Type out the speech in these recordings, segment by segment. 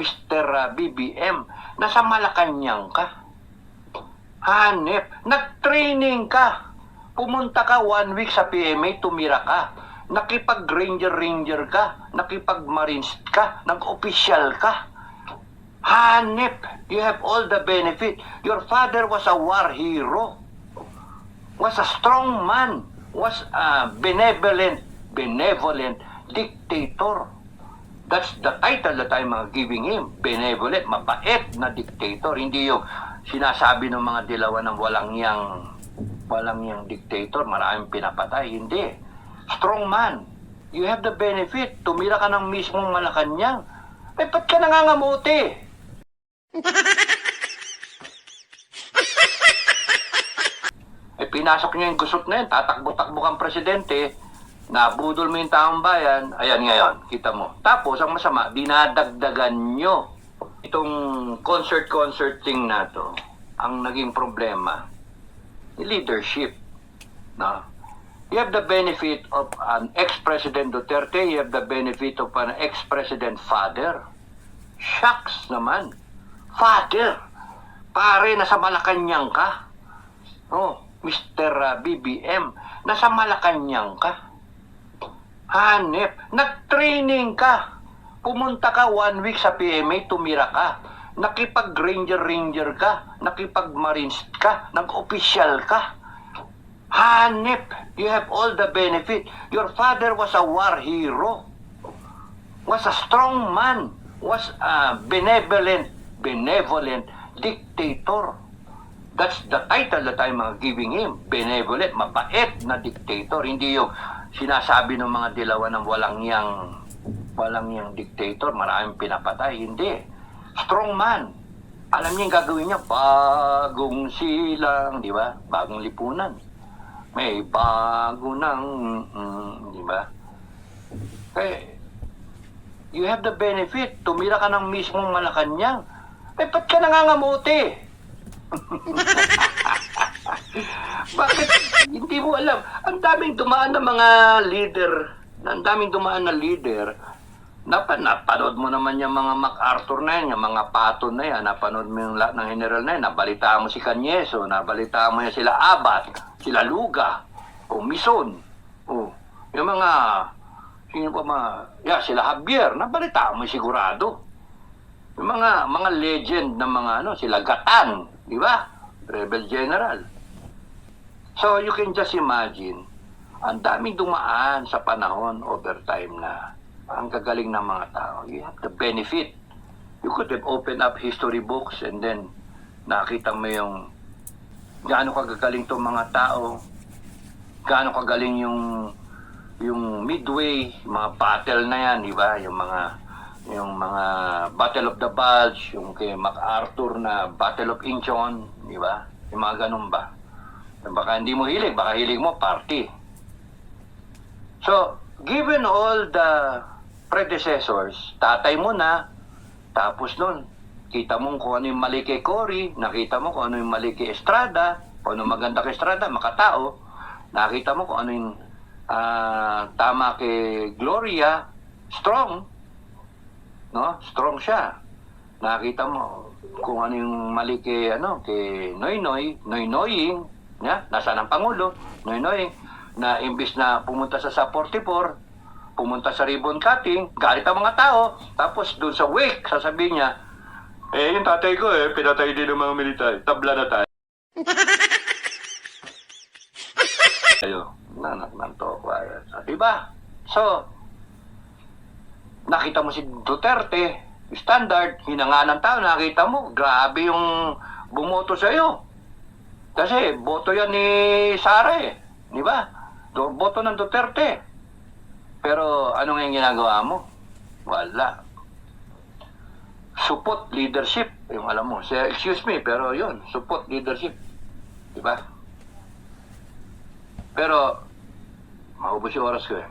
Mr. ah, BBM, nasa Malacanang ka. Hanep, nag-training ka. Pumunta ka one week sa PMA, tumira ka. Nakipag-ranger-ranger ka. Nakipag-marines ka. Nag-official ka. Hanep, you have all the benefit. Your father was a war hero. Was a strong man. Was a benevolent, benevolent dictator. That's the title that I'm uh, giving him. Benevolent, mabait na dictator. Hindi yung sinasabi ng mga dilawan ng walang yang walang yang dictator, maraming pinapatay. Hindi. Strong man. You have the benefit. Tumira ka ng mismong Malacanang. Eh, ba't ka nangangamuti? eh, pinasok niya yung gusot na yun. Tatakbo-takbo kang presidente. Nabudol mo yung taong bayan. Ayan ngayon, kita mo. Tapos, ang masama, dinadagdagan nyo. Itong concert-concert thing na to, ang naging problema, leadership. No? You have the benefit of an ex-president Duterte, you have the benefit of an ex-president father. Shucks naman. Father, pare, nasa Malacanang ka. Oh, Mr. uh, BBM, nasa Malacanang ka. Hanep, nag-training ka. Pumunta ka one week sa PMA, tumira ka. Nakipag-ranger-ranger ka. Nakipag-marines ka. Nag-official ka. Hanep, you have all the benefit. Your father was a war hero. Was a strong man. Was a benevolent, benevolent dictator. That's the title that I'm giving him. Benevolent, mabait na dictator. Hindi yung sinasabi ng mga dilawan ng walang yang walang yang dictator, maraming pinapatay. Hindi. Strong man. Alam niya yung gagawin niya, bagong silang, di ba? Bagong lipunan. May bago ng, mm, di ba? Eh, you have the benefit. Tumira ka ng mismong Malacanang. Eh, ba't ka nangangamuti? Bakit? Hindi mo alam. Ang daming dumaan na mga leader, ang daming dumaan na leader, Napa, napanood mo naman yung mga MacArthur na yan, yung mga pato na yan, napanood mo yung lahat ng general na yan, nabalitaan mo si Canyeso, nabalitaan mo yan sila Abat, sila Luga, o Mison, o yung mga, sino pa mga, yeah, sila Javier, nabalitaan mo sigurado. Yung mga, mga legend ng mga ano, sila Gatan, di ba? Rebel General. So you can just imagine, ang daming dumaan sa panahon over time na ang gagaling ng mga tao. You have the benefit. You could have opened up history books and then nakita mo yung gaano kagagaling tong mga tao, gaano kagaling yung yung midway, mga battle na yan, di ba? Yung mga yung mga Battle of the Bulge, yung kay MacArthur na Battle of Incheon, di ba? Yung mga ganun ba? Baka hindi mo hilig, baka hilig mo party. So, given all the predecessors, tatay mo na, tapos nun, kita mo kung ano yung mali kay Cory, nakita mo kung ano yung mali kay Estrada, kung ano maganda kay Estrada, makatao, nakita mo kung ano yung ah, tama kay Gloria, strong, no? Strong siya. Nakita mo kung ano yung mali kay ano, kay Noy Noy, Ya, nasa ng pangulo, Noy Noying, na imbis na pumunta sa sa 44, pumunta sa ribbon cutting, galit ang mga tao, tapos doon sa wake, sasabihin niya, eh, yung tatay ko eh, pinatay din ng mga militar, tabla na tayo. Ayo, nanak ng to, quiet. Diba? So, nakita mo si Duterte, standard, hinanga ng tao, nakita mo, grabe yung bumoto sa'yo. Kasi, boto yan ni Sara eh. Di ba? Do, boto ng Duterte. Pero, ano nga yung ginagawa mo? Wala. Support leadership. Yung alam mo. Excuse me, pero yun, support leadership. Di ba? Pero, maubos yung oras ko eh.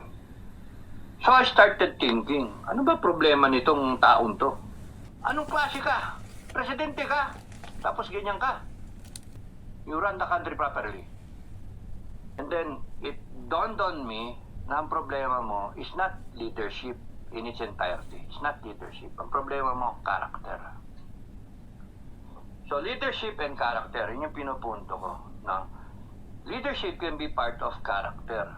So I started thinking, ano ba problema nitong taon to? Anong klase ka? Presidente ka? Tapos ganyan ka? You run the country properly. And then, it dawned on me na ang problema mo is not leadership. in its entirety. It's not leadership. Ang problema mo, character. So, leadership and character, yun yung pinupunto ko. No? Leadership can be part of character.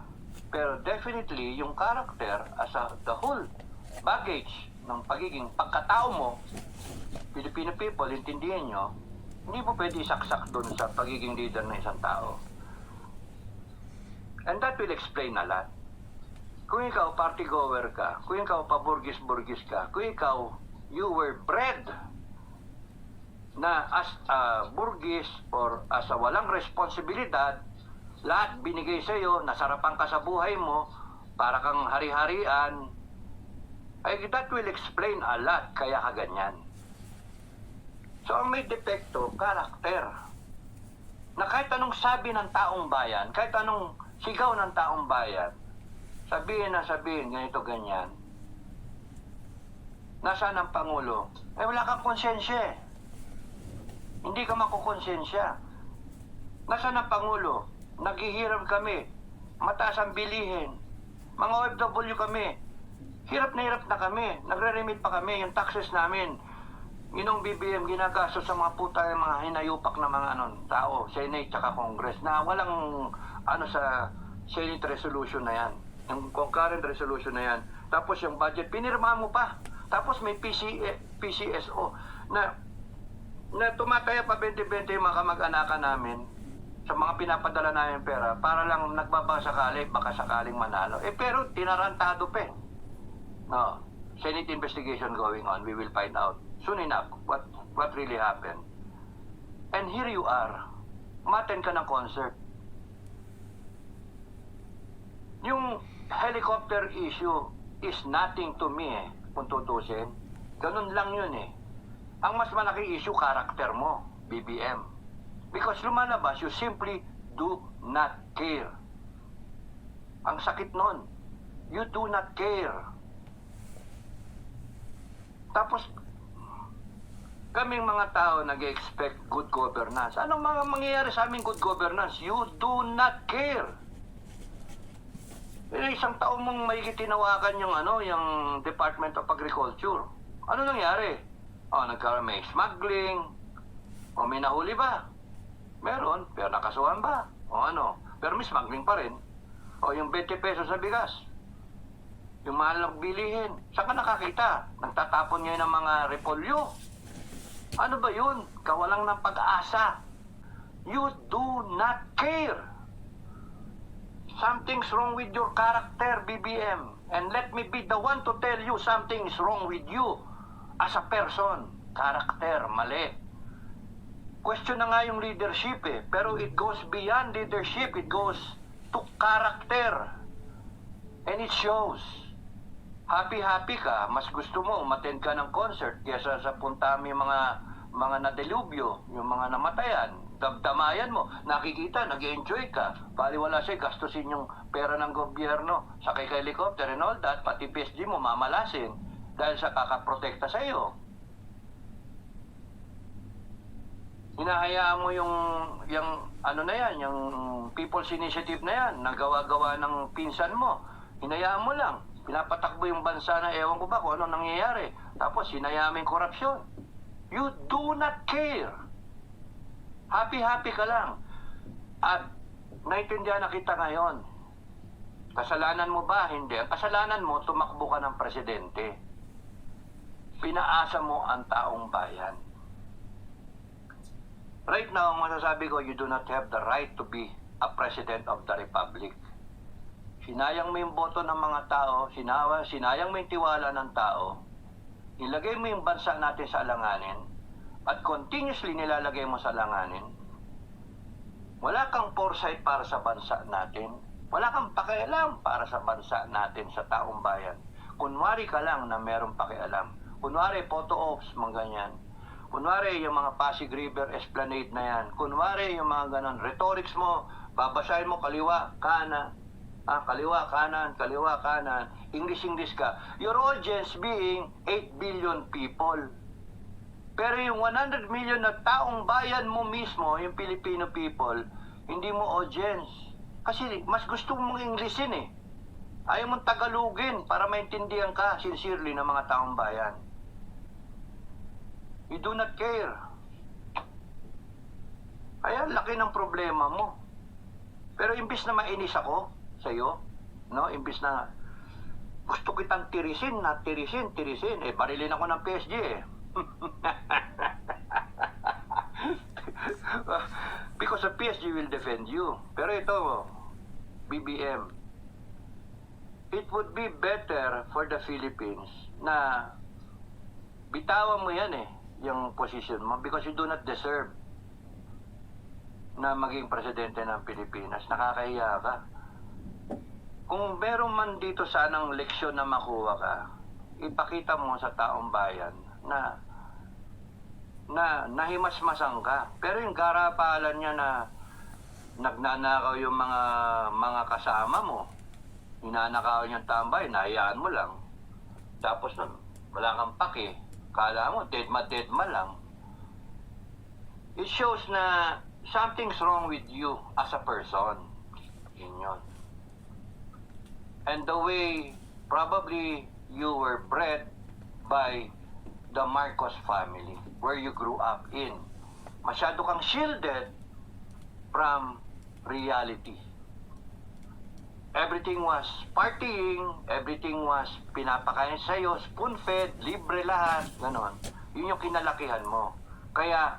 Pero definitely, yung character as a, the whole baggage ng pagiging pagkatao mo, Filipino people, intindihin nyo, hindi mo pwede saksak doon sa pagiging leader ng isang tao. And that will explain a lot. Kung ikaw party goer ka, kung ikaw paburgis-burgis ka, kung ikaw you were bred na as a burgis or as a walang responsibilidad, lahat binigay sa iyo, nasarapan ka sa buhay mo, para kang hari-harian, ay that will explain a lot kaya ka ganyan. So ang may depekto, karakter. Na kahit anong sabi ng taong bayan, kahit anong sigaw ng taong bayan, sabihin na sabihin, ganito, ganyan. Nasaan ang Pangulo? Eh wala kang konsensya eh. Hindi ka makukonsensya. Nasaan ang Pangulo? Naghihirap kami. Mataas ang bilihin. Mga OFW kami. Hirap na hirap na kami. Nagre-remit pa kami. Yung taxes namin. Ginong BBM ginagastos sa mga puta yung mga hinayupak na mga ano, tao, Senate tsaka Congress na walang ano sa Senate resolution na yan. Yung concurrent resolution na yan. Tapos yung budget, pinirma mo pa. Tapos may PC, PCSO na na tumataya pa 20-20 yung mga kamag-anakan namin sa mga pinapadala namin pera para lang nagbabasakali, baka sakaling manalo. Eh pero tinarantado pa eh. No. Senate investigation going on. We will find out soon enough what what really happened. And here you are. Maten ka ng concert. Yung helicopter issue is nothing to me eh, kung tutusin. Ganun lang yun eh. Ang mas malaking issue, karakter mo, BBM. Because lumalabas, you simply do not care. Ang sakit nun. You do not care. Tapos, kaming mga tao nag-expect good governance. Anong mga mangyayari sa aming good governance? You do not care. Eh, isang taon mong may tinawakan yung ano, yung Department of Agriculture. Ano nangyari? Oh, nagkaroon may smuggling. O may nahuli ba? Meron, pero nakasuhan ba? O ano? Pero may smuggling pa rin. O yung 20 pesos sa bigas. Yung mahal ng bilihin. Saan ka nakakita? Nagtatapon ngayon ng mga repolyo. Ano ba yun? Kawalang ng pag-asa. You do not care. Something's wrong with your character, BBM. And let me be the one to tell you something is wrong with you as a person. Character, mali. Question na nga yung leadership eh. Pero it goes beyond leadership. It goes to character. And it shows. Happy-happy ka, mas gusto mo umattend ka ng concert kaysa sa puntami mga mga nadelubyo, yung mga namatayan, damdamayan mo, nakikita, nag enjoy ka, paliwala sa'yo, gastusin yung pera ng gobyerno, sakay ka helicopter and all that, pati PSG mo mamalasin dahil sa kakaprotekta sa'yo. Hinahayaan mo yung, yung ano na yan, yung People's Initiative na yan, nagawa-gawa ng pinsan mo. Hinayaan mo lang. Pinapatakbo yung bansa na ewan ko ba kung ano nangyayari. Tapos yung korupsyon. You do not care. Happy-happy ka lang. At naintindihan na kita ngayon. Kasalanan mo ba? Hindi. Ang kasalanan mo, tumakbo ka ng presidente. Pinaasa mo ang taong bayan. Right now, ang masasabi ko, you do not have the right to be a president of the republic. Sinayang mo yung boto ng mga tao, sinawa, sinayang mo yung tiwala ng tao, ilagay mo yung bansa natin sa alanganin, at continuously nilalagay mo sa alanganin, wala kang foresight para sa bansa natin, wala kang pakialam para sa bansa natin, sa taong bayan. Kunwari ka lang na merong pakialam. Kunwari, photo ops, mga ganyan. Kunwari, yung mga Pasig River Esplanade na yan. Kunwari, yung mga ganon. Rhetorics mo, babasahin mo kaliwa, kanan. Ah, kaliwa, kanan, kaliwa, kanan. English-English ka. Your audience being 8 billion people. Pero yung 100 million na taong bayan mo mismo, yung Filipino people, hindi mo audience. Kasi mas gusto mong Englishin eh. Ayaw mong tagalugin para maintindihan ka sincerely ng mga taong bayan. You do not care. Kaya laki ng problema mo. Pero imbis na mainis ako sa iyo, no, imbis na gusto kitang tirisin, na tirisin, tirisin, eh barilin ako ng PSG eh. Because the PSG will defend you. Pero ito, BBM, it would be better for the Philippines na bitawan mo yan eh, yung position mo because you do not deserve na maging presidente ng Pilipinas. Nakakahiya ka. Kung meron man dito sanang leksyon na makuha ka, ipakita mo sa taong bayan na na nahimasmasan ka. Pero yung garapalan niya na nagnanakaw yung mga mga kasama mo, ninanakaw niyang tambay, nahayaan mo lang. Tapos nun, wala kang pake. Kala mo, dead-ma-dead-ma lang. It shows na something's wrong with you as a person. Yun yun. And the way probably you were bred by the Marcos family where you grew up in. Masyado kang shielded from reality. Everything was partying, everything was pinapakain sa'yo, spoon-fed, libre lahat, ganon. Yun yung kinalakihan mo. Kaya,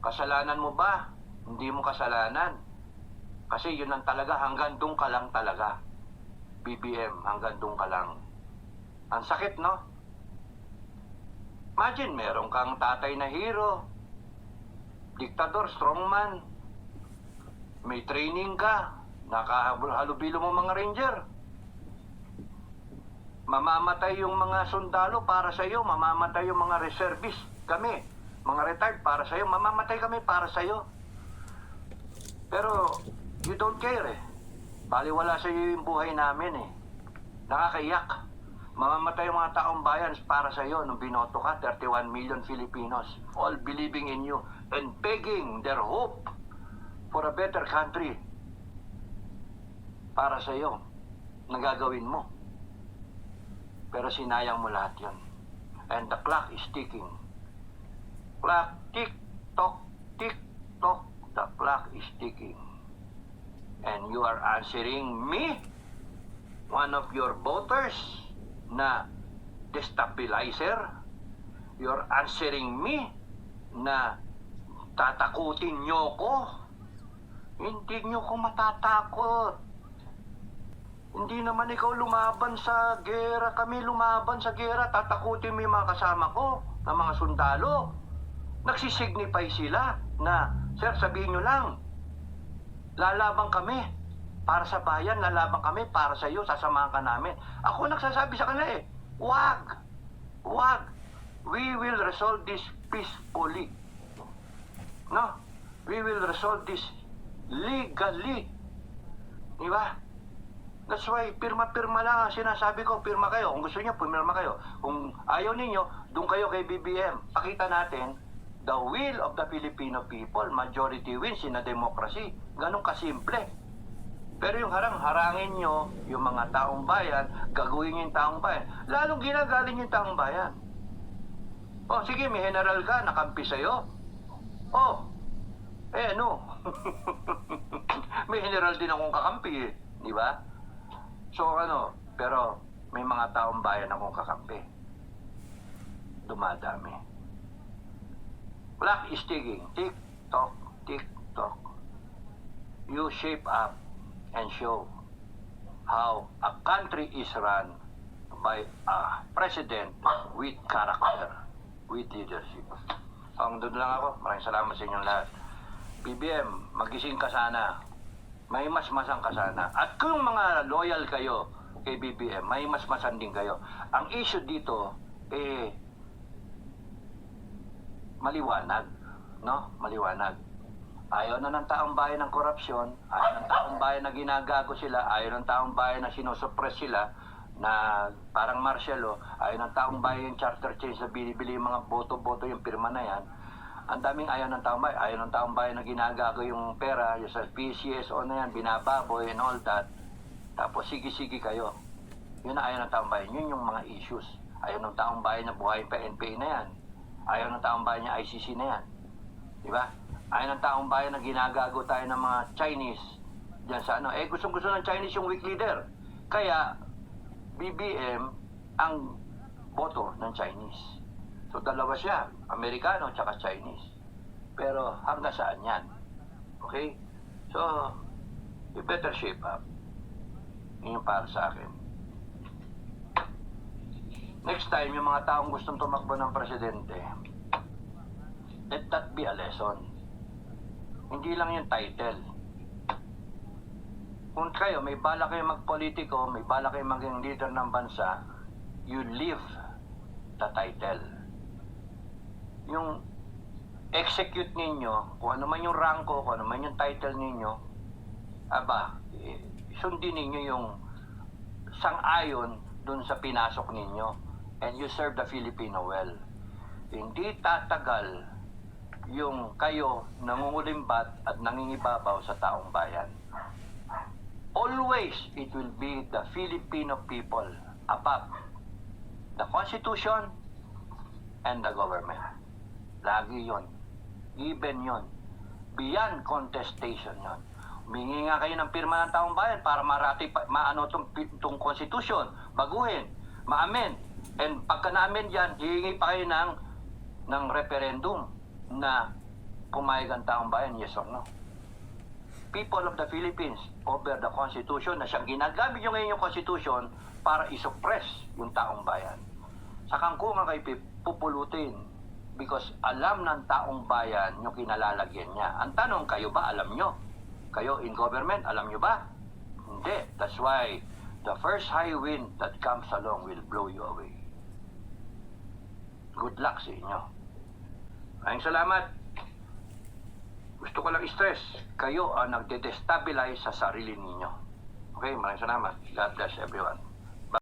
kasalanan mo ba? Hindi mo kasalanan. Kasi yun ang talaga, hanggang doon ka lang talaga. BBM, hanggang doon ka lang. Ang sakit, no? Imagine, meron kang tatay na hero, diktador, strongman, may training ka, nakahalubilo mo mga ranger. Mamamatay yung mga sundalo para sa iyo, mamamatay yung mga reservist kami, mga retired para sa iyo, mamamatay kami para sa iyo. Pero you don't care eh. Baliwala sa iyo yung buhay namin eh. Nakakaiyak. Mamamatay yung mga taong bayan para sa iyo nung binoto ka, 31 million Filipinos, all believing in you and begging their hope for a better country para sa iyo na gagawin mo. Pero sinayang mo lahat yon. And the clock is ticking. Clock, tick, tock, tick, tock. The clock is ticking. And you are answering me, one of your voters, na destabilizer. You're answering me na tatakutin nyo ko. Hindi nyo ko matatakot. Hindi naman ikaw lumaban sa gera. Kami lumaban sa gera. Tatakutin mo yung mga kasama ko, na mga sundalo. Nagsisignify sila na, Sir, sabihin nyo lang, lalaban kami para sa bayan, lalaban kami para sa iyo, sasamahan ka namin. Ako nagsasabi sa kanila eh, wag, wag. We will resolve this peacefully. No? We will resolve this legally. Di ba? That's why, pirma-pirma lang ang sinasabi ko, pirma kayo. Kung gusto niyo, pumirma kayo. Kung ayaw ninyo, doon kayo kay BBM. Pakita natin, the will of the Filipino people, majority wins in a democracy. Ganun kasimple. Pero yung harang-harangin nyo, yung mga taong bayan, gagawin yung taong bayan. Lalong ginagaling yung taong bayan. Oh, sige, may general ka, nakampi sa'yo. Oh, eh ano? may general din akong kakampi eh. Di ba? So ano, pero may mga taong bayan akong kakampi. Dumadami. Clock is ticking. Tick, tock, tick, tock. You shape up and show how a country is run by a president with character, with leadership. Ang doon lang ako. Maraming salamat sa inyong lahat. BBM, magising ka sana. May masmasan ka sana. At kung mga loyal kayo kay BBM, may masmasan din kayo. Ang issue dito, eh, maliwanag. No? Maliwanag. Ayaw na ng taong bayan ng korupsyon, ayaw ng taong bayan na ginagago sila, ayaw ng taong bayan na sinosuppress sila, na parang martial law, ayaw ng taong bayan yung charter change na binibili yung mga boto-boto yung pirma na yan. Ang daming ayaw ng taong bayan, ayaw ng taong bayan na ginagago yung pera, yung sa PCSO na yan, binababoy and all that. Tapos sige-sige kayo. Yun ang ayaw ng taong bayan. Yun yung mga issues. Ayaw ng taong bayan na buhayin pa NPA na yan. Ayaw ng taong bayan niya ICC na yan. Di ba? Ayaw ng taong bayan na ginagago tayo ng mga Chinese diyan sa ano. Eh, gustong-gusto ng Chinese yung weak leader. Kaya, BBM ang boto ng Chinese. So, dalawa siya. Amerikano at Chinese. Pero, hanggang saan yan? Okay? So, you better shape up. Yun para sa akin. Next time, yung mga taong gustong tumakbo ng presidente, let that be a lesson. Hindi lang yung title. Kung kayo, may bala kayo magpolitiko, may bala kayo maging leader ng bansa, you live the title. Yung execute ninyo, kung ano man yung ranko, kung ano man yung title ninyo, aba, eh, sundin ninyo yung sang-ayon dun sa pinasok ninyo and you serve the Filipino well. Hindi tatagal yung kayo nangungulimbat at nangingibabaw sa taong bayan. Always, it will be the Filipino people above the Constitution and the government. Lagi yon. Given yon. Beyond contestation yon. Humingi nga kayo ng pirma ng taong bayan para marati maano tong, tong constitution, baguhin, ma-amend. And pagka na-amend yan, hihingi pa kayo ng, ng referendum na pumayag ang taong bayan, yes or no. People of the Philippines over the Constitution na siyang ginagamit nyo ngayon yung Constitution para isuppress yung taong bayan. Sa kangkungan kayo pupulutin because alam ng taong bayan yung kinalalagyan niya. Ang tanong, kayo ba alam nyo? Kayo in government, alam nyo ba? Hindi. That's why the first high wind that comes along will blow you away. Good luck sa inyo. Maraming salamat. Gusto ko lang stress, kayo ang nagde-destabilize sa sarili ninyo. Okay, maraming salamat. God bless everyone.